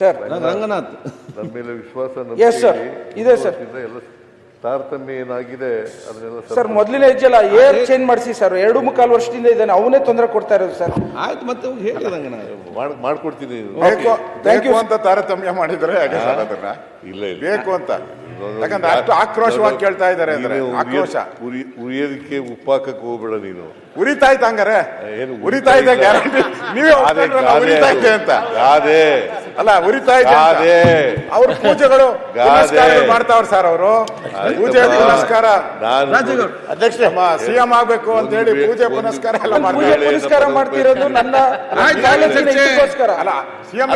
Sir Ranganath. ನನ್ನ ಮೇಲೆ ವಿಶ್ವಾಸ ಎಸ್. ನಂಬಿಕೆ ಇದೆ, ಸರ್ ವಿಶ್ವಾಸದಿಂದ ಎಲ್ಲ ತಾರತಮ್ಯ ಏನಾಗಿದೆ ಅದನ್ನೆಲ್ಲ ಸರ್ ಮೊದಲಿನ ಹೆಜ್ಜೆಲ್ಲ ಏರ್ ಚೇಂಜ್ ಮಾಡಿಸಿ ಸರ್ ಎರಡು ಮುಕ್ಕಾಲು ವರ್ಷದಿಂದ ಇದ್ದಾನೆ. ಅವನೇ ತೊಂದರೆ ಕೊಡ್ತಾ ಇರೋದು ಸರ್ ಆಯ್ತು ಮತ್ತೆ ಹೋಗಿ ಹೇಳಿ ರಂಗನಾಥ್. ಮಾಡ್- ಮಾಡ್ಕೊಡ್ತೀನಿ ಬೇಕು Thank you, ಬೇಕು ಅಂತ ತಾರತಮ್ಯ ಮಾಡಿದ್ರೆ ಹಾಗೆ ಸರ್ ಅದನ್ನ ಇಲ್ಲ ಇಲ್ಲ. ಬೇಕು ಅಂತ. ಯಾಕಂದ್ರೆ ಅಷ್ಟು ಆಕ್ರೋಶವಾಗಿ ಕೇಳ್ತಾ ಇದ್ದಾರೆ ಅಂದ್ರೆ. ನೀನು ಆಕ್ರೋಶ. ಉರಿ ಉರಿಯೋದಕ್ಕೆ ಉಪ್ಪಾಕಕ್ಕೆ ಹೋಗ್ಬೇಡ ನೀನು. ಉರಿತಾ ಇತ್ತು ಹಂಗಾರೆ? ಏನು ಉರಿತಾ ಇದೆ ಗ್ಯಾರಂಟಿ ನೀವೇ ಒಪ್ಕೊಂಡ್ರಲ್ಲ, ಉರಿತಾ ಇದೆ ಅಂತ. ಗಾದೆ. ಅಲ್ಲ ಉರಿತಾ ಇದೆ. ಅವ್ರ ಪೂಜೆಗಳು ಮಾಡ್ತಾವ್ರ ಸರ್ ಅವರು. ಪೂಜೆ. ಪುನಸ್ಕಾರ. ಸಿಎಂ ಆಗ್ಬೇಕು ಅಂತ ಹೇಳಿ ಪೂಜೆ ಪುನಸ್ಕಾರ ಎಲ್ಲ ಪುನಸ್ಕಾರ ಮಾಡ್ತಾರೆ ಮಾಡ್ತಿರೋದು ನನ್ನ ಅಲ್ಲ ಸಿಎಂ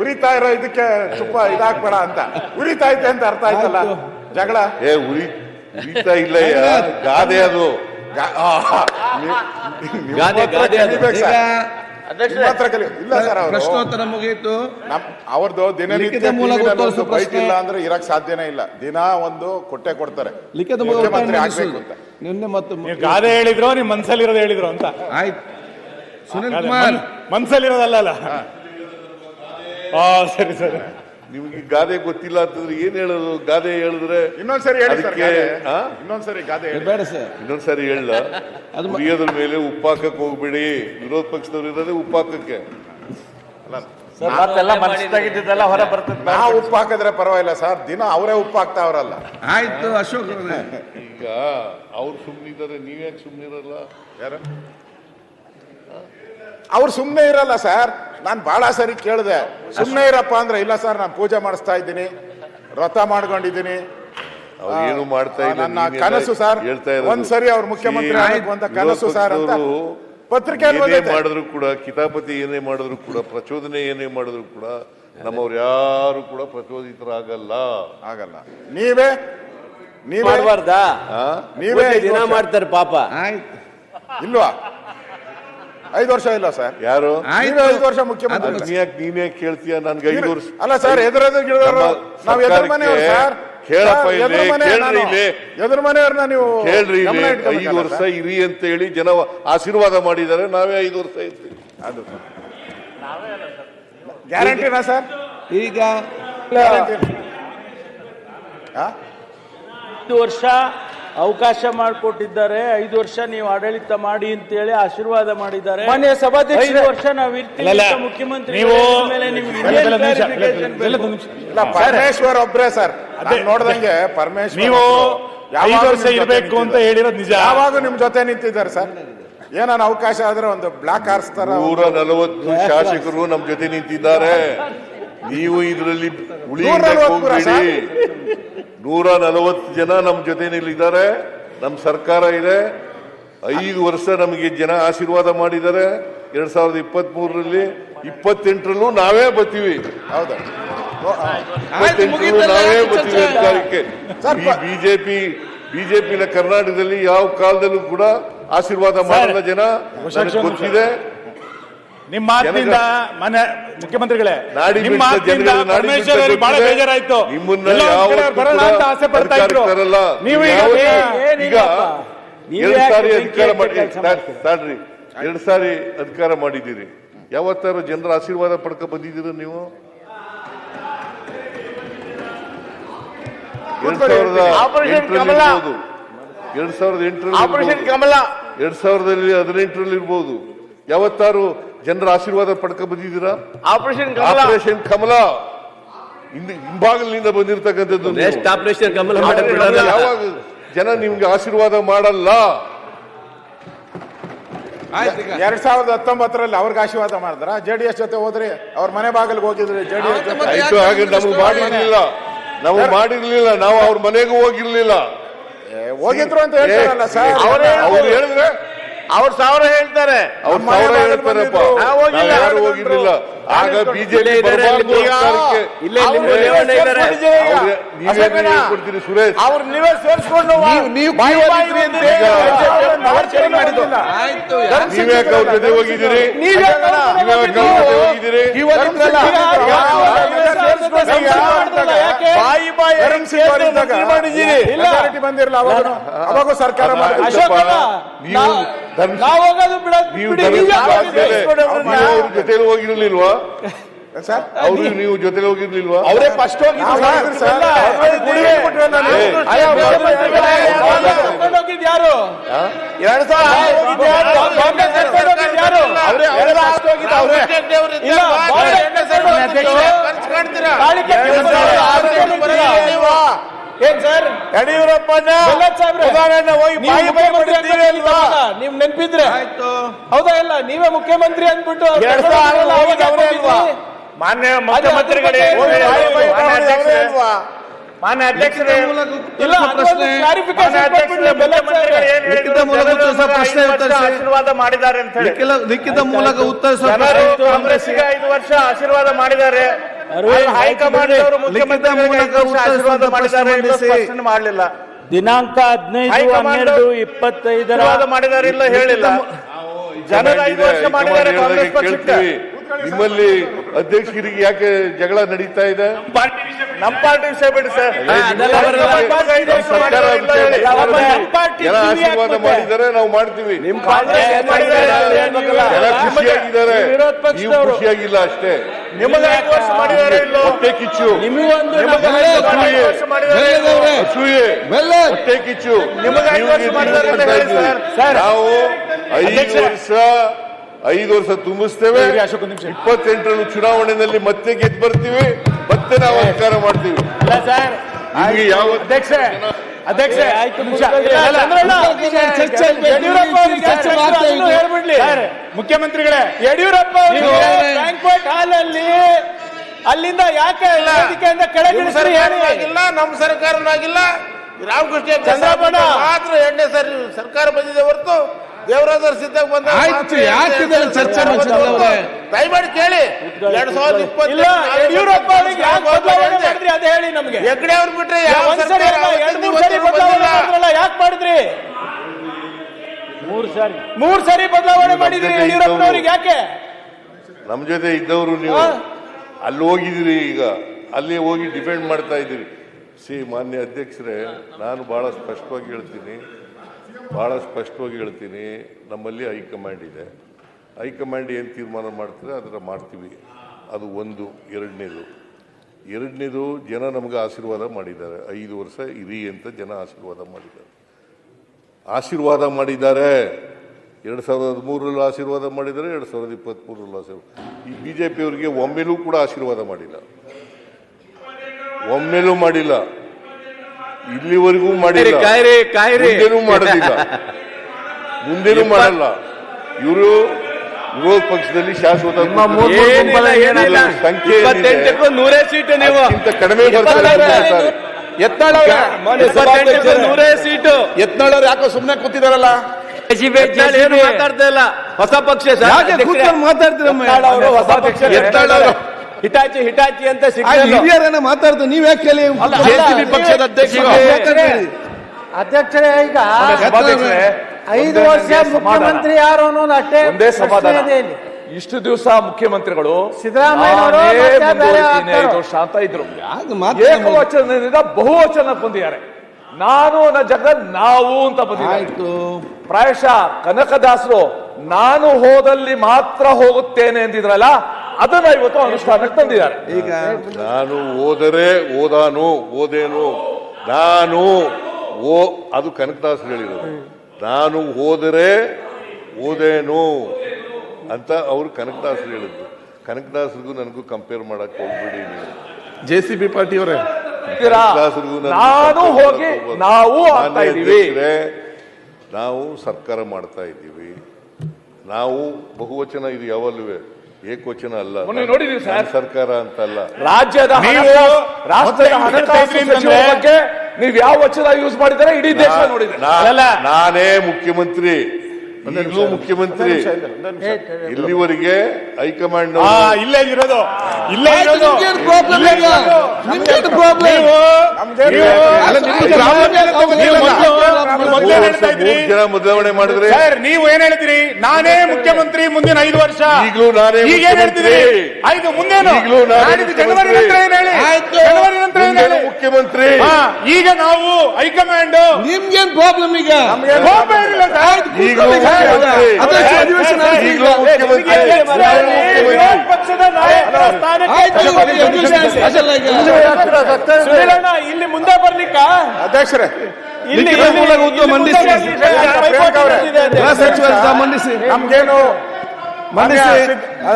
ಉರಿತಾ ಇರೋ ಇದಕ್ಕೆ ತುಪ್ಪ ಇದಾಗ್ಬೇಡ ಅಂತ. ಉರಿತಾ ಐತೆ ಅಂತ ಅರ್ಥ ಆಯ್ತಲ್ಲ? ಜಗಳ? ಏ ಉರಿ ಉರಿತಾ ಇಲ್ಲ ಗಾದೆ ಅದು. ಗಾದೆ, ಗಾದೆ ಇಲ್ಲ ಸರ್ ಪ್ರಶ್ನೋತ್ತರ ಮುಗಿಯಿತು ಅವ್ರದ್ದು ದಿನನಿತ್ಯ ಬೈಟ್ ಪ್ರಶ್ನೆ. ಇಲ್ಲ ಅಂದ್ರೆ ಇರಕ್ ಸಾಧ್ಯನೇ ಇಲ್ಲ. ದಿನ ಒಂದು ಕೊಟ್ಟೆ ಕೊಡ್ತಾರೆ. ಲಿಖಿತ ಮುಖ್ಯಮಂತ್ರಿ ಉತ್ತರ ಆಗ್ಬೇಕು ಅಂತ. ನಿನ್ನೆ ಮತ್ತು ಗಾದೆ ಹೇಳಿದ್ರು ನಿಮ್ ಮನ್ಸಲ್ಲಿರೋದು ಹೇಳಿದ್ರು ಅಂತ. ಆಯ್ತು. ಸುನಿಲ್ ಕುಮಾರ್. ಮನ್- ಮನ್ಸಲ್ಲಿರೋದಲ್ಲ ಅಲ್ಲ? ಆ ಸರಿ ಸರಿ. ನಿಮ್ಗೆ ಗಾದೆ ಗೊತ್ತಿಲ್ಲ ಅಂತಂದ್ರೆ ಏನ್ ಹೇಳೋದು? ಗಾದೆ ಹೇಳಿದ್ರೆ ಇನ್ನೊಂದ್ಸರಿ ಹೇಳಿ ಸರ್ ಅದಕ್ಕೆ ಗಾದೆ. ಆ? ಇನ್ನೊಂದ್ಸರಿ ಗಾದೆ ಹೇಳಿ. ಬೇಡ ಸರ್. ಇನ್ನೊಂದ್ಸರಿ ಹೇಳ. ಅದು ಮ- ಮೇಲೆ ಉಪ್ಪಾಕಕ್ಕೆ ಹೋಗ್ಬೇಡಿ. ವಿರೋಧ ಪಕ್ಷದವ್ರು ಇರೋದೇ ಉಪ್ಪಾಕಕ್ಕೆ. ಮತ್ತೆಲ್ಲ ಮನಸ್ಸಾಗಿದ್ದೆಲ್ಲ ಹೊರ ಬರ್ತದೆ. ನಾವು ಉಪ್ಪು ಹಾಕಿದ್ರೆ ಪರವಾಗಿಲ್ಲ ಸರ್. ದಿನ ಅವರೇ ಉಪ್ಪು ಹಾಕ್ತಾವ್ರಲ್ಲ ಆಯ್ತು ಅಶೋಕ್ ಅವ್ರೆ. ಈಗ ಅವ್ರು ಸುಮ್ಮನಿದ್ದಾರೆ ನೀವ್ಯಾಕೆ ಸುಮ್ಮನಿರಲ್ಲ ಯಾರು? ಅವ್ರು ಸುಮ್ಮನೆ ಇರಲ್ಲ ಸರ್. ನಾನು ಬಹಳ ಸರಿ ಕೇಳಿದೆ. ಸುಮ್ಮನೆ ಇರಪ್ಪ ಅಂದ್ರೆ ಇಲ್ಲ ಸರ್ ನಾನು ಪೂಜೆ ಮಾಡಿಸ್ತಾ ಇದ್ದೀನಿ. ವ್ರತ ಮಾಡ್ಕೊಂಡಿದ್ದೀನಿ. ಅವ್ರು ಏನು ಮಾಡ್ತಾ ಇಲ್ಲ ನನ್ನ ಕನಸು ಸರ್ ಹೇಳ್ತಾ ಒಂದ್ ಒಂದ್ಸರಿ ಅವ್ರ ಮುಖ್ಯಮಂತ್ರಿ ಅಂತ ಕನಸು ಸರ್ ಅಂತ ಪತ್ರಿಕೆ ಮಾಡಿದ್ರು ಕೂಡ ಕಿತಾಪತಿ ಏನೇ ಮಾಡಿದ್ರು ಕೂಡ ಪ್ರಚೋದನೆ ಏನೇ ಮಾಡಿದ್ರು ಕೂಡ ನಮ್ಮವ್ರು ಯಾರು ಕೂಡ ಪ್ರಚೋದಿತರಾಗಲ್ಲ. ಆಗಲ್ಲ. ನೀವೇ ನೀವೇ? ನೀವೇ ದಿನ ಮಾಡ್ತಾರೆ ಪಾಪ. ಇಲ್ವಾ? ಐದು ವರ್ಷ ಇಲ್ಲ ಸರ್. ಯಾರು? ನೀವೇ ಐದು ವರ್ಷ ಮುಖ್ಯಮಂತ್ರಿ. ನೀನೇ ಯಾಕೆ ನೀನ್ ಕೇಳ್ತೀಯ ನನ್ಗೆ ಐದು ವರ್ಷ ಅಲ್ಲ ಸರ್ ಎದುರೆದುರು ನಮ್ಮ ನಾವು ಎದುರು ಸರ್ಕಾರಕ್ಕೆ ಸರ್. ಎದುರು ಇಲ್ಲಿ, ಮನೆ ಕೇಳ್ರಿ ನಾನು. ಇಲ್ಲಿ. ಎದುರು ಮನೆಯವ್ರನ್ನ ನೀವು ಕೇಳ್ರಿ ಇಲ್ಲಿ. ಇಟ್ಕೊಬೇಕಲ್ಲ ಐದು ವರ್ಷ ಸರ್? ಇರಿ ಅಂತ ಹೇಳಿ ಜನ ಆಶೀರ್ವಾದ ಮಾಡಿದ್ದಾರೆ. ನಾವೇ ಐದು ವರ್ಷ ಇರ್ತೀವಿ. ಅದು. ಗ್ಯಾರಂಟಿನಾ ಸರ್? ಈಗ ಹಾ? ಐದು ವರ್ಷ ಅವಕಾಶ ಮಾಡಿಕೊಟ್ಟಿದ್ದಾರೆ. ಐದು ವರ್ಷ ನೀವು ಆಡಳಿತ ಮಾಡಿ ಅಂತೇಳಿ ಆಶೀರ್ವಾದ ಮಾಡಿದ್ದಾರೆ. ಮಾನ್ಯ ಐದು ಸಭಾಧ್ಯಕ್ಷರೇ ವರ್ಷ ನಾವು ಇರ್ತೀವಿ ಮುಖ್ಯಮಂತ್ರಿ ನೀವು- ಮೇಲೆ ನಿಮ್ಗೆ ಪರಮೇಶ್ವರ್ ಒಬ್ರೇ ಸರ್. ನೋಡ್ದಂಗೆ ಪರಮೇಶ್ವರ್ ನೀವು ಐದು ವರ್ಷ ಇರಬೇಕು ಅಂತ. ಹೇಳಿರೋದು ನಿಜ. ಯಾವಾಗ ನಿಮ್ ಜೊತೆ ನಿಂತಿದ್ದಾರೆ ಸರ್. ಏನಾನ ಅವಕಾಶ ಆದ್ರೆ ಒಂದು ಬ್ಲಾಕ್ ಆರ್ಸ್ತಾರ ನೂರ ನಲವತ್ತು ಶಾಸಕರು ನಮ್ ಜೊತೆ ನಿಂತಿದ್ದಾರೆ. ನೀವು ಇದರಲ್ಲಿ ಉಳಿ ನೂರ ನಲವತ್ತು ಜನ ನಮ್ಮ ಜೊತೆನಲ್ಲಿದ್ದಾರೆ ನಮ್ಮ ಸರ್ಕಾರ ಇದೆ. ಐದು ವರ್ಷ ನಮಗೆ ಜನ ಆಶೀರ್ವಾದ ಮಾಡಿದ್ದಾರೆ. ಎರಡ್ ಸಾವಿರದ ಇಪ್ಪತ್ತ್ ಮೂರರಲ್ಲಿ ಇಪ್ಪತ್ತೆಂಟರಲ್ಲೂ ನಾವೇ ಬರ್ತೀವಿ ಹೌದಾ? ಇಪ್ಪತ್ತೆಂಟರಲ್ಲೂ ನಾವೇ ಬರ್ತೀವಿ? ಅಧಿಕಾರಕ್ಕೆ. ಪ- ಬಿಜೆಪಿ ಬಿಜೆಪಿನ ಕರ್ನಾಟಕದಲ್ಲಿ ಯಾವ ಕಾಲದಲ್ಲೂ ಕೂಡ ಆಶೀರ್ವಾದ ಮಾಡಿದ ಜನ ಗೊತ್ತಿದೆ. ನಿಮ್ಮ ಮಾತಿನಿಂದ ಮನೆ ಮುಖ್ಯಮಂತ್ರಿಗಳೇ ನಾಡಿ ನಿಮ್ಮ ಮಾತಿನಿಂದ ಪರಮೇಶ್ವರ್ ಅವರಿಗೆ ಬಹಳ. ಬೇಜಾರಾಯ್ತು. ಬರೋಣ ಅಂತ ಆಸೆ ಪಡ್ತಾ ಇದ್ರು. ನೀವು ಈಗ ಎರಡು ಸಾರಿ ಅಧಿಕಾರ ಮಾಡಿ ತಾಳ್ರಿ ಎರಡು ಸಾರಿ ಅಧಿಕಾರ ಮಾಡಿದ್ದೀರಿ. ಯಾವತ್ತಾರು ಜನರ ಆಶೀರ್ವಾದ ಪಡ್ಕ ಬಂದಿದ್ದೀರ ನೀವು? ಎರಡ್ ಸಾವಿರದ ಆಪರೇಷನ್ ಎಂಟರಲ್ಲಿ ಎರಡ್ ಸಾವಿರದ ಎಂಟರಲ್ಲಿ ಆಪರೇಷನ್ ಇರ್ಬೋದು. ಕಮಲ. ಎರಡ್ ಸಾವಿರದಲ್ಲಿ ಹದಿನೆಂಟರಲ್ಲಿ ಇರ್ಬೋದು. ಯಾವತ್ತಾರು ಜನರ ಆಶೀರ್ವಾದ ಪಡ್ಕ ಬಂದಿದ್ದೀರಾ? ಆಪರೇಷನ್ ಕಮಲ ಆಪರೇಷನ್ ಕಮಲ ಹಿಂದೆ ಹಿಂಭಾಗಲಿನಿಂದ ಬಂದಿರತಕ್ಕಂಥದ್ದು. ನೆಕ್ಸ್ಟ್ ಆಪರೇಷನ್ ಕಮಲ ಯಾವಾಗ ಜನ ನಿಮ್ಗೆ ಆಶೀರ್ವಾದ ಮಾಡಲ್ಲ? ಎರಡ್ ಸಾವಿರದ ಹತ್ತೊಂಬತ್ತರಲ್ಲಿ ಅವ್ರಿಗೆ ಆಶೀರ್ವಾದ ಮಾಡಿದ್ರ? ಜೆಡಿಎಸ್ ಜೊತೆ ಹೋದ್ರಿ ಅವ್ರ ಮನೆ ಬಾಗಿಲ್ಗೆ ಹೋಗಿದ್ರಿ ಜೆಡಿಎಸ್ ಆಯ್ತು ಹಾಗೆ ನಮಗೆ ಮಾಡಿರ್ಲಿಲ್ಲ. ನಾವು ಮಾಡಿರ್ಲಿಲ್ಲ ನಾವು ಅವ್ರ ಮನೆಗೂ ಹೋಗಿರ್ಲಿಲ್ಲ. ಏ, ಹೋಗಿದ್ರು ಅಂತ ಹೇಳ್ತಾರಲ್ಲ ಸರ್. ಅವರೇ ಅವ್ರು ಹೇಳಿದ್ರೆ ಅವ್ರು ಸಾವಿರ ಹೇಳ್ತಾರೆ. ಅವ್ರ ಸಾವಿರ ಹೇಳ್ತಾರಪ್ಪ. ನಾವು ಹೋಗಿಲ್ಲ. ಯಾರು ಹೋಗಿರ್ಲಿಲ್ಲ. ಆಗ ಬಿಜೆಪಿ ನೀವೇನು ಹೇಳ್ಕೊಡ್ತೀರಿ ಸುರೇಶ್. ಅವ್ರು ನೀವೇ ಸೇರಿಸ್ಕೊಂಡು. ಆಯ್ತು. ನೀವ್ ಅವ್ರ ಜೊತೆ ಹೋಗಿದ್ದೀರಿ? ನೀವೇ ಅವ್ರ ಜೊತೆ ಹೋಗಿದ್ದೀರಿ. ಬಾಯಿ ಬಾಯಿ ಮಾಡಿದ್ದೀರಿ ಬಂದಿರಲ್ಲ ಅವಾಗ ಅವಾಗೂ ಸರ್ಕಾರ ನೀವು ಧರ್ಮ ನಾವು ಹೋಗೋದು ಬಿಡೋದು ನೀವು ಬಿಡಿ, ಧರ್ಮ ನೀವು ಯಾಕೆ ಆದ್ಮೇಲೆ ಸೇರಿಸ್ಕೊಂಡು ನೀವು ಅವ್ರ ಜೊತೆ ಹೋಗಿರ್ಲಿಲ್ವಾ? ಸರ್? ಅವರು ನೀವು ಜೊತೆ ಹೋಗಿರ್ಲಿಲ್ವಾ? ಅವರೇ ಫಸ್ಟ್ ಯಾರು? ಎರಡ್ ಸಾವಿರ ಏನ್ ಸರ್? ಯಡಿಯೂರಪ್ಪ ಉದಾಹರಣೆ ಹೋಗಿ ನೀವು ಬಾಯಿ ಬಾಯಿ ಮುಖ್ಯಮಂತ್ರಿ ಮಾಡಿದ್ದೀರಿ ಅನ್ಬಿಟ್ಟು ಅಲ್ವಾ? ನೀವ್ ನೆನ್ಪಿದ್ರೆ. ಆಯ್ತು. ಹೌದಾ ಇಲ್ಲ? ನೀವೇ ಮುಖ್ಯಮಂತ್ರಿ ಅಂದ್ಬಿಟ್ಟು ಎರಡ್ ಅವರೇ ಅಲ್ವಾ? ಮಾನ್ಯ ಮುಖ್ಯಮಂತ್ರಿಗಳೇ ಅಲ್ವಾ? ಮಾನ್ಯ ಅಧ್ಯಕ್ಷರೇ ಆಶೀರ್ವಾದ ಮಾಡಿದ್ದಾರೆ ಅಂತ ಹೇಳಿ. ಲಿಖಿತ ಮೂಲಕ ಉತ್ತರಿಸ. ಕಾಂಗ್ರೆಸ್ಸಿಗೆ ಐದು ವರ್ಷ ಆಶೀರ್ವಾದ ಮಾಡಿದ್ದಾರೆ. ಮಾಡಲಿಲ್ಲ. ದಿನಾಂಕ ಹದಿನೈದು ಹನ್ನೆರಡು ಇಪ್ಪತ್ತೈದರ ಮಾಡಿದಾರೆ ಇಲ್ಲ ಹೇಳಿಲ್ಲ. ಜನರ ಐದು ವರ್ಷ ಮಾಡಿದ್ದಾರೆ ಕಾಂಗ್ರೆಸ್ ಪಕ್ಷಕ್ಕೆ. ನಿಮ್ಮಲ್ಲಿ ಅಧ್ಯಕ್ಷರಿಗೆ ಯಾಕೆ ಜಗಳ ನಡೀತಾ ಇದೆ? ನಮ್ಮ ಪಾರ್ಟಿ ವಿಷಯ ಬಿಡಿ ಸರ್. ಜನ ಆಶೀರ್ವಾದ. ಮಾಡಿದ್ದಾರೆ ನಾವು ಮಾಡ್ತೀವಿ. ಜನ ಖುಷಿಯಾಗಿದ್ದಾರೆ. ನೀವು ಖುಷಿಯಾಗಿಲ್ಲ ಅಷ್ಟೇ. ನಿಮಗೆ ಐದು ವರ್ಷ ಮಾಡಿದ್ದಾರೆ ಇಲ್ಲೋ? ಕಿಚ್ಚು. ನಿಮಗೊಂದು? ಅಸೂಯೆ. ಹೊಟ್ಟೆ ಕಿಚ್ಚು. ನಿಮಗೆ ಐದು ವರ್ಷ ನೀವು ಮಾಡಿದ್ದಾರೆ. ನಾವು ಐದು ವರ್ಷ ಐದು ವರ್ಷ ತುಂಬಿಸ್ತೇವೆ. ಇಪ್ಪತ್ತೆಂಟರಲ್ಲಿ ಚುನಾವಣೆಯಲ್ಲಿ ಮತ್ತೆ ಗೆದ್ದು ಬರ್ತೀವಿ ಮತ್ತೆ ನಾವು ಅಧಿಕಾರ ಮಾಡ್ತೀವಿ. ಯಾವ ಅಧ್ಯಕ್ಷೆ. ಹೇಳ್ಬಿಡ್ಲಿ. ಮುಖ್ಯಮಂತ್ರಿಗಳೇ ಯಡಿಯೂರಪ್ಪ ಬ್ಯಾಂಕ್ವೆಟ್ ಹಾಲ್ ಅಲ್ಲಿ ಅಲ್ಲಿಂದ ಯಾಕೆ ವೇದಿಕೆಯಿಂದ ಕೆಳಗಿಳಿಸ್ರಿ ಹೇಳಿ. ಆಗಿಲ್ಲ ನಮ್ಮ ಸರ್ಕಾರನೂ ಆಗಿಲ್ಲ. ರಾಮಕೃಷ್ಣ ಸಾಹೇಬ್ರು ಮಾತ್ರ ಎರಡನೇ ಸರಿ ಸರ್ಕಾರ ಬಂದಿದೆ ಹೊರತು ದೇವರಾಜ ಸಿದ್ಧಕ್ಕೆ ಬಂದ ಆಯ್ತು, ಯಾಕೆ ಇದೆಲ್ಲ ಚರ್ಚೆ ಮಾಡ್ತಾ ಇದ್ದಾರೆ? ದಯಮಾಡಿ ಕೇಳಿ. ಎರಡ್ ಸಾವಿರದ ಇಪ್ಪತ್ತು ಯಡಿಯೂರಪ್ಪ ಅವರಿಗೆ ಯಾಕೆ ಬದಲಾವಣೆ ಮಾಡಿದ್ರಿ ಅದೇ ಹೇಳಿ ನಮ್ಗೆ. ಹೆಗ್ಡೆ ಅವ್ರು ಬಿಟ್ರೆ ಯಾವ ಸರ್ಕಾರ ಎರಡ್ ಮೂರ್ ಸರಿ ಬದಲಾವಣೆ. ಮಾಡಿದ್ರಲ್ಲ ಯಾಕೆ ಮಾಡಿದ್ರಿ? ಮೂರು ಸಾರಿ. ಮೂರ್ ಸಾರಿ ಬದಲಾವಣೆ ಮಾಡಿದ್ರಿ ಯಡಿಯೂರಪ್ಪನವ್ರಿಗೆ ಯಾಕೆ? ನಮ್ಮ ಜೊತೆ ಇದ್ದವರು ನೀವು ಅಲ್ಲಿ ಹೋಗಿದ್ದೀರಿ ಈಗ. ಅಲ್ಲಿ ಹೋಗಿ ಡಿಪೆಂಡ್ ಮಾಡ್ತಾ ಇದ್ದೀರಿ. ಸಿ ಮಾನ್ಯ ಅಧ್ಯಕ್ಷರೇ ನಾನು ಬಹಳ ಸ್ಪಷ್ಟವಾಗಿ ಹೇಳ್ತೀನಿ. ಬಹಳ ಸ್ಪಷ್ಟವಾಗಿ ಹೇಳ್ತೀನಿ, ನಮ್ಮಲ್ಲಿ ಹೈಕಮಾಂಡ್ ಇದೆ. ಹೈಕಮಾಂಡ್ ಏನು ತೀರ್ಮಾನ ಮಾಡ್ತಾರೆ ಅದರ ಮಾಡ್ತೀವಿ. ಅದು ಒಂದು, ಎರಡನೇದು. ಎರಡನೇದು, ಜನ ನಮಗೆ ಆಶೀರ್ವಾದ ಮಾಡಿದ್ದಾರೆ. ಐದು ವರ್ಷ ಇರಿ ಅಂತ ಜನ ಆಶೀರ್ವಾದ ಮಾಡಿದ್ದಾರೆ. ಆಶೀರ್ವಾದ ಮಾಡಿದ್ದಾರೆ. ಎರಡು ಸಾವಿರದ ಹದಿಮೂರರಲ್ಲೂ ಆಶೀರ್ವಾದ ಮಾಡಿದ್ದಾರೆ, ಎರಡು ಸಾವಿರದ ಇಪ್ಪತ್ತ್ಮೂರರಲ್ಲೂ ಆಶೀರ್ವಾದ ಈ ಬಿ ಜೆ ಪಿಯವರಿಗೆ ಒಮ್ಮೆಲೂ ಕೂಡ ಆಶೀರ್ವಾದ ಮಾಡಿಲ್ಲ. ಒಮ್ಮೆಲೂ ಮಾಡಿಲ್ಲ. ಇಲ್ಲಿವರೆಗೂ ಮಾಡಿಲ್ಲ. ಕಾಯ್ರಿ ಕಾಯ್ರಿ. ಮುಂದೇನೂ ಮಾಡೋದಿಲ್ಲ. ಮುಂದೇನೂ ಮಾಡಲ್ಲ. ಇವರು ವಿರೋಧ ಪಕ್ಷದಲ್ಲಿ ಶಾಶ್ವತ. ಸಂಖ್ಯೆ ನೂರೇ ಸೀಟು ನೀವು. ಕಡಿಮೆ. ಇಪ್ಪತ್ತೆಂಟಕ್ಕೂ ನೂರೇ ಸೀಟು. ಯತ್ನಾಳವ್ರು ಯಾಕೋ ಸುಮ್ಮನೆ ಕೂತಿದಾರಲ್ಲ? ಯತ್ನಾಳ್ ಏನು ಮಾತಾಡ್ತಾ ಇಲ್ಲ. ಹೊಸ ಪಕ್ಷ ಮಾತಾಡ್ತೀರಮ್ಮ? ಅವರು ಹೊಸ ಪಕ್ಷ. ಯತ್ನಾಳ್ ಅವರು. ಹಿಟಾಚಿ ಹಿಟಾಚಿ ಅಂತ ಹಿರಿಯರನ್ನ ಮಾತಾಡ್ತು ನೀವ್ ಯಾಕೆ ಪಕ್ಷದ ಅಧ್ಯಕ್ಷ ಅಧ್ಯಕ್ಷರೇ ಈಗ ಸಭಾಧ್ಯಕ್ಷರೇ, ಐದು ವರ್ಷ ಮುಖ್ಯಮಂತ್ರಿ ಯಾರು ಅನ್ನೋದು ಅಷ್ಟೇ ಒಂದೇ ಸಮಾಧಾನ. ಇಷ್ಟು ದಿವಸ ಮುಖ್ಯಮಂತ್ರಿಗಳು ಅಂತ ಇದ್ರು. ಏಕವಚನದಿಂದ ಬಹುವಚನ ಬಂದಿದ್ದಾರೆ. ನಾನು ನನ್ನ ಜಗದ ನಾವು ಅಂತ ಬಂದಿದ್ದಾರೆ. ಆಯ್ತು. ಪ್ರಾಯಶಃ ಕನಕದಾಸರು ನಾನು ಹೋದಲ್ಲಿ ಮಾತ್ರ ಹೋಗುತ್ತೇನೆ ಎಂದಿದ್ರಲ್ಲ ಅದನ್ನ ಇವತ್ತು ಅನುಷ್ಠಾನಕ್ಕೆ ತಂದಿದ್ದಾರೆ. ಈಗ ನಾನು ಓದರೆ ಓದಾನು ಓದೇನು ನಾನು ಓ ಅದು ಕನಕದಾಸರು ಹೇಳಿರೋದು ನಾನು ಹೋದರೆ ಓದೇನು ಅಂತ ಅವರು ಕನಕದಾಸರು ಹೇಳಿದ್ರು. ಕನಕದಾಸರಿಗೂ ನನಗೂ ಕಂಪೇರ್ ಮಾಡಕ್ ಹೋಗ್ಬಿಡಿ ನೀವು. ಜೆ ಸಿ ಬಿ ಪಾರ್ಟಿ ಅವರೇ? ನಾನು ಹೋಗಿ ನಾವು ನಾವು ಸರ್ಕಾರ ಮಾಡ್ತಾ ಇದ್ದೀವಿ. ನಾವು ಬಹುವಚನ ಇದು ಯಾವಲ್ಲೂ ಏಕವಚನ ಅಲ್ಲ. ನೋಡಿ ನೋಡಿದೀವಿ ಸರ್. ಸರ್ಕಾರ ಸರ್ಕಾರ ಅಂತಲ್ಲ. ರಾಜ್ಯದ ರಾಷ್ಟ್ರದ ಹಣಕಾಸು ಸಚಿವರ ಬಗ್ಗೆ ನೀವು ಯಾವ ವಚನ ಯೂಸ್ ಮಾಡಿದರೆ ಇಡೀ ದೇಶ ನೋಡಿದೆ. ನಾನೇ ಮುಖ್ಯಮಂತ್ರಿ. ಈಗಲೂ ಮುಖ್ಯಮಂತ್ರಿ. ಇಲ್ಲಿವರೆಗೆ ಹೈಕಮಾಂಡ್ ಇಲ್ಲೇ ಇರೋದು. ಇಲ್ಲೇ ಇರೋದು. ಪ್ರಾಬ್ಲಮ್ ಈಗ ನಿಮ್ಗೇನು ಪ್ರಾಬ್ಲಮ್ ಮೂರ್ ಜನ ಬದಲಾವಣೆ ಮಾಡಿದ್ರೆ ಸರ್ ನೀವು ಏನ್ ಹೇಳ್ತೀರಿ ನಾನೇ ಮುಖ್ಯಮಂತ್ರಿ ಮುಂದಿನ ಐದು ವರ್ಷ. ಈಗಲೂ ನಾನೇ ಈಗ ಏನ್ ಹೇಳ್ತೀರಿ ಮುಖ್ಯಮಂತ್ರಿ. ಆಯ್ತು ಮುಂದೇನು? ಈಗಲೂ ಜನವರಿ ನಂತರ ಏನ್ ಹೇಳಿ? ಆಯ್ತು. ಜನವರಿ ನಂತರ ಏನ್ ಹೇಳಿ? ಮುಖ್ಯಮಂತ್ರಿ. ಹಾ, ಈಗ ನಾವು ಹೈಕಮಾಂಡ್ ನಿಮ್ಗೇನ್ ಪ್ರಾಬ್ಲಮ್ ಈಗ? ಕೋಪ ಇರಲಿಲ್ಲ ಸರ್. ಈಗಲೂ ಮುಖ್ಯಮಂತ್ರಿ ಅಧ್ಯಕ್ಷ ಅಧಿವೇಶನ ಆಗಿದೆ. ಈಗಲೂ ಮುಖ್ಯಮಂತ್ರಿ ವಿರೋಧ ಪಕ್ಷದ ನಾಯಕರ ಸ್ಥಾನಕ್ಕೆ ಆಯ್ತು, ಅಧಿವೇಶನ ಸ್ಪೆಷಲ್ ಆಗಿ. ಸುಧೀರಣ್ಣ, ಇಲ್ಲಿ ಮುಂದೆ ಬರ್ಲಿಕ್ಕ ಅಧ್ಯಕ್ಷರೇ ಇಲ್ಲಿ ಮಂಡಿಸಿ. ಮಂಡಿಸಿ ನಮ್ಗೇನು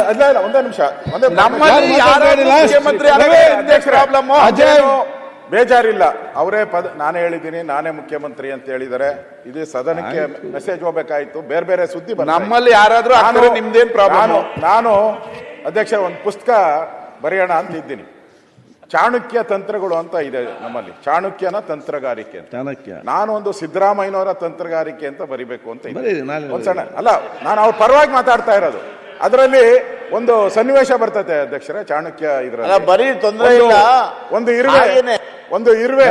ಅಲ್ಲ ಒಂದೇ ನಿಮಿಷ ನಮ್ಮಲ್ಲಿ ಮುಖ್ಯಮಂತ್ರಿ. ಅಜಯ್. ಬೇಜಾರಿಲ್ಲ ಅವರೇ ಪದ ನಾನೇ ಹೇಳಿದ್ದೀನಿ ನಾನೇ ಮುಖ್ಯಮಂತ್ರಿ ಅಂತ ಹೇಳಿದರೆ ಇದು ಸದನಕ್ಕೆ ಮೆಸೇಜ್ ಹೋಗ್ಬೇಕಾಯ್ತು ಬೇರೆ ಬೇರೆ ಸುದ್ದಿ ನಮ್ಮಲ್ಲಿ ಯಾರಾದ್ರೂ ನಿಮ್ದೇನ್ ಪ್ರಾಬ್ಲಮ್ ನಾನು ನಾನು ಅಧ್ಯಕ್ಷ ಒಂದು ಪುಸ್ತಕ ಬರೆಯೋಣ ಅಂತ ಇದ್ದೀನಿ. ಚಾಣಕ್ಯ ತಂತ್ರಗಳು ಅಂತ ಇದೆ ನಮ್ಮಲ್ಲಿ. ಚಾಣಕ್ಯನ ತಂತ್ರಗಾರಿಕೆ ಅಂತ. ಚಾಣಕ್ಯ. ನಾನು ಒಂದು ಸಿದ್ದರಾಮಯ್ಯನವರ ತಂತ್ರಗಾರಿಕೆ ಅಂತ ಬರಿಬೇಕು ಅಂತ ಇದ್ದೀನಿ. ಸಣ್ಣ ಅಲ್ಲ ನಾನು ಅವ್ರ ಪರವಾಗಿ ಮಾತಾಡ್ತಾ ಇರೋದು. ಅದರಲ್ಲಿ ಒಂದು ಸನ್ನಿವೇಶ ಬರ್ತದೆ ಅಧ್ಯಕ್ಷರ ಚಾಣಕ್ಯ ಇದ್ರ ಬರೀ ತೊಂದರೆ ಇಲ್ಲ. ಒಂದು- ಇರುವೆ. ಒಂದು ಇರುವೆ.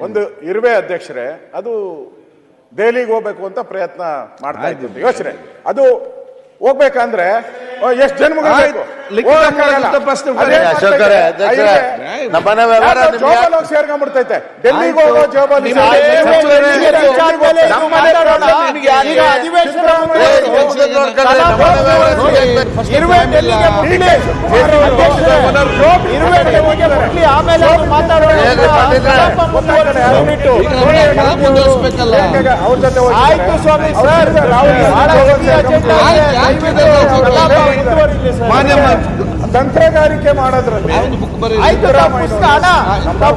ಒಂದು ಇರುವೆ ಅಧ್ಯಕ್ಷರೇ ಅದು ದೆಹಲಿಗೆ ಹೋಗ್ಬೇಕು ಅಂತ ಪ್ರಯತ್ನ ಮಾಡ್ತಾ ಇತ್ತು ಯೋಚನೆ. ಅದು ಹೋಗ್ಬೇಕಂದ್ರೆ ಎಷ್ಟು ಹೋಗಿ ಸೇರ್ಕೊಂಡ್ಬಿಡ್ತೈತೆ. ಡೆಲ್ಲಿಗೆ. ಹೋಗೋ ಜೋಬಲ್ಲಿ ಈಗ ಅಧಿವೇಶನ ಇರುವೆ. ಇರುವೆ. ಆಮೇಲೆ ಅವ್ರು ಮಾತಾಡೋಣ. ಆಯ್ತು ಸ್ವಾಮಿ ಸರ್ ರಾಹುಲ್. ಮಾನ್ಯ ಮ- ತಂತ್ರಗಾರಿಕೆ ಮಾಡೋದ್ರಲ್ಲಿ. ಆಯ್ತು ಪುಸ್ತಕ ಅಣ್ಣ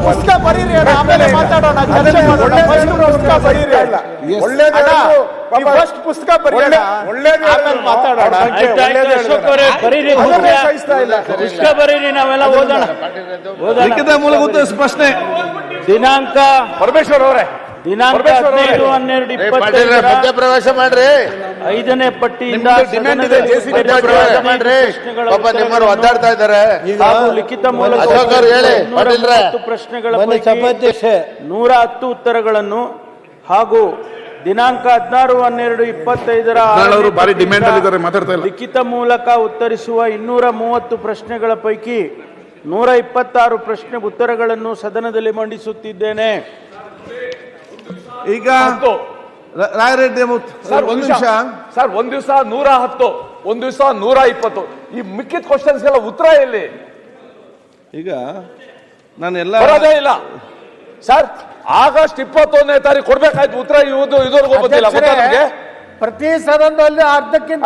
ಪುಸ್ತಕ ಬರೀರಿ ಅಣ್ಣ, ಆಮೇಲೆ ಮಾತಾಡೋಣ. ಪುಸ್ತಕ ಬರೀರಿ ಇಲ್ಲ Yes. ಒಳ್ಳೇದು ಅಣ್ಣ, ಹೇಳಿದ್ರು, ನೀವು ಪಾಪ ಫಸ್ಟ್ ಪುಸ್ತಕ ಬರೀರಿ ಒಳ್ಳೆ- ಒಳ್ಳೇದು ಆಮೇಲೆ ಮಾತಾಡೋಣ. ಪುಸ್ತಕ. ಬರೀರಿ ನಾವೆಲ್ಲ ಓದೋಣ. ಲಿಖಿತ ಉತ್ತರ ಪ್ರಶ್ನೆ. ದಿನಾಂಕ. ಪರಮೇಶ್ವರ್ ಅವರೇ. ದಿನಾಂಕ. ಹದಿನೈದು ಹನ್ನೆರಡು ಇಪ್ಪತ್ತೈದರ ಪ್ರವೇಶ ಮಾಡ್ರಿ. ಐದನೇ ಪಟ್ಟಿಯಿಂದ ಡಿಮ್ಯಾಂಡ್ ಇದೆ, ಮಾಡ್ರಿ. ಪಾಪ ನಿಮ್ಮರು ಒದ್ದಾಡ್ತಾ ಇದ್ದಾರೆ. ಹಾಗೂ ಲಿಖಿತ ಮೂಲಕ ಹೇಳಿ, ಪ್ರಶ್ನೆಗಳ ಪೈಕಿ ನೂರ ಹತ್ತು ಉತ್ತರಗಳನ್ನು ಹಾಗೂ ದಿನಾಂಕ ಹದಿನಾರು ಹನ್ನೆರಡು ಇಪ್ಪತ್ತೈದರ ಅವರು ಭಾರಿ ಡಿಮ್ಯಾಂಡ್ ಅಲ್ಲಿ ಇದ್ದಾರೆ ಮಾತಾಡ್ತಾ ಇಲ್ಲ. ಲಿಖಿತ ಮೂಲಕ ಉತ್ತರಿಸುವ ಇನ್ನೂರ ಮೂವತ್ತು ಪ್ರಶ್ನೆಗಳ ಪೈಕಿ ನೂರ ಇಪ್ಪತ್ತಾರು ಪ್ರಶ್ನೆ ಉತ್ತರಗಳನ್ನು ಸದನದಲ್ಲಿ ಮಂಡಿಸುತ್ತಿದ್ದೇನೆ. ಈಗ ರಾಯರೆಡ್ಡಿ ಮುತ್- ಸರ್ ಒಂದು ನಿಮಿಷ. ಸರ್ ಒಂದ್ ದಿವಸ ನೂರ ಹತ್ತು ಒಂದ್ ದಿವಸ ನೂರ ಇಪ್ಪತ್ತು. ಈ ಮಿಕ್ಕಿದ ಕ್ವಶನ್ಸ್ ಎಲ್ಲ ಉತ್ತರ ಎಲ್ಲಿ? ಈಗ ನಾನೆಲ್ಲ ಬರೋದೇ ಇಲ್ಲ. ಸರ್ ಆಗಸ್ಟ್ ಇಪ್ಪತ್ತೊಂದನೇ ತಾರೀಕು ಕೊಡ್ಬೇಕಾಯ್ತು ಉತ್ತರ ಇವತ್ತು ಇದುವರೆಗೂ ಗೊತ್ತಿಲ್ಲ ಗೊತ್ತಾ ನಿಮ್ಗೆ? ಪ್ರತಿ ಸದನದಲ್ಲಿ ಅರ್ಧಕ್ಕಿಂತ